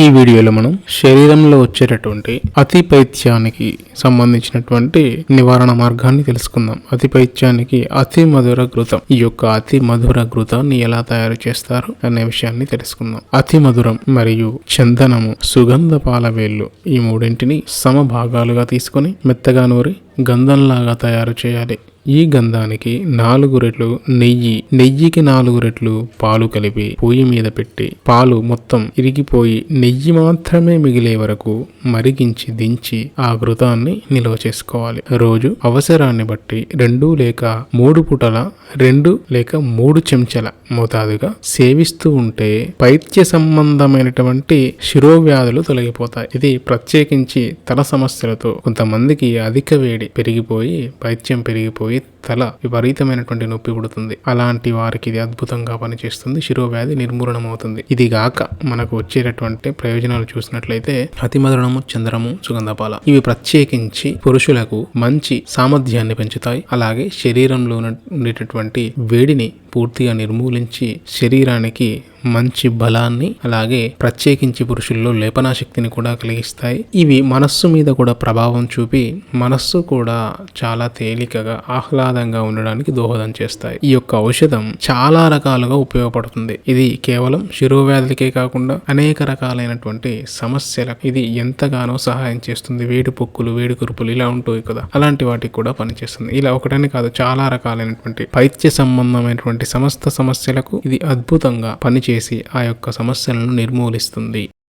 ఈ వీడియోలో మనం శరీరంలో వచ్చేటటువంటి అతి పైత్యానికి సంబంధించినటువంటి నివారణ మార్గాన్ని తెలుసుకుందాం. అతి పైత్యానికి అతి మధుర ఘృతం. ఈ యొక్క అతి మధుర ఘృతాన్ని ఎలా తయారు చేస్తారు అనే విషయాన్ని తెలుసుకుందాం. అతి మధురం మరియు చందనము సుగంధ పాల వేళ్ళు ఈ మూడింటిని సమభాగాలుగా తీసుకొని మెత్తగా నూరి గంధంలాగా తయారు చేయాలి. ఈ గంధానికి నాలుగు రెట్లు నెయ్యి నెయ్యికి నాలుగు రెట్లు పాలు కలిపి పొయ్యి మీద పెట్టి పాలు మొత్తం ఇరిగిపోయి నెయ్యి మాత్రమే మిగిలే వరకు మరిగించి దించి ఆ ఘృతాన్ని నిల్వ చేసుకోవాలి. రోజు అవసరాన్ని బట్టి రెండు లేక మూడు పుటల రెండు లేక మూడు చెంచాల మోతాదుగా సేవిస్తూ ఉంటే పైత్య సంబంధమైనటువంటి శిరోవ్యాధులు తొలగిపోతాయి. ఇది ప్రత్యేకించి తల సమస్యలతో కొంతమందికి అధిక వేడి పెరిగిపోయి పైత్యం పెరిగిపోయి తల విపరీతమైనటువంటి నొప్పి పుడుతుంది. అలాంటి వారికి ఇది అద్భుతంగా పనిచేస్తుంది. శిరోవ్యాధి నిర్మూలనం అవుతుంది ఇది గాక మనకు వచ్చేటటువంటి ప్రయోజనాలు చూసినట్లయితే అతిమధురము చంద్రము సుగంధపాల. ఇవి ప్రత్యేకించి పురుషులకు మంచి సామర్థ్యాన్ని పెంచుతాయి. అలాగే శరీరంలో ఉండేటటువంటి వేడిని పూర్తిగా నిర్మూలించి శరీరానికి మంచి బలాన్ని అలాగే ప్రత్యేకించి పురుషుల్లో లేపనాశక్తిని కూడా కలిగిస్తాయి. ఇవి మనస్సు మీద కూడా ప్రభావం చూపి మనస్సు కూడా చాలా తేలికగా ఆహ్లాద ప్రమాదంగా ఉండడానికి దోహదం చేస్తాయి. ఈ యొక్క ఔషధం చాలా రకాలుగా ఉపయోగపడుతుంది. ఇది కేవలం శిరోవ్యాధులకే కాకుండా అనేక రకాలైనటువంటి సమస్యలకు ఇది ఎంతగానో సహాయం చేస్తుంది. వేడి పొక్కులు వేడి కురుపులు ఇలా ఉంటాయి కదా. అలాంటి వాటికి కూడా పనిచేస్తుంది. ఇలా ఒకటని కాదు చాలా రకాలైనటువంటి పైత్య సంబంధమైనటువంటి సమస్త సమస్యలకు ఇది అద్భుతంగా పనిచేసి ఆ యొక్క సమస్యలను నిర్మూలిస్తుంది.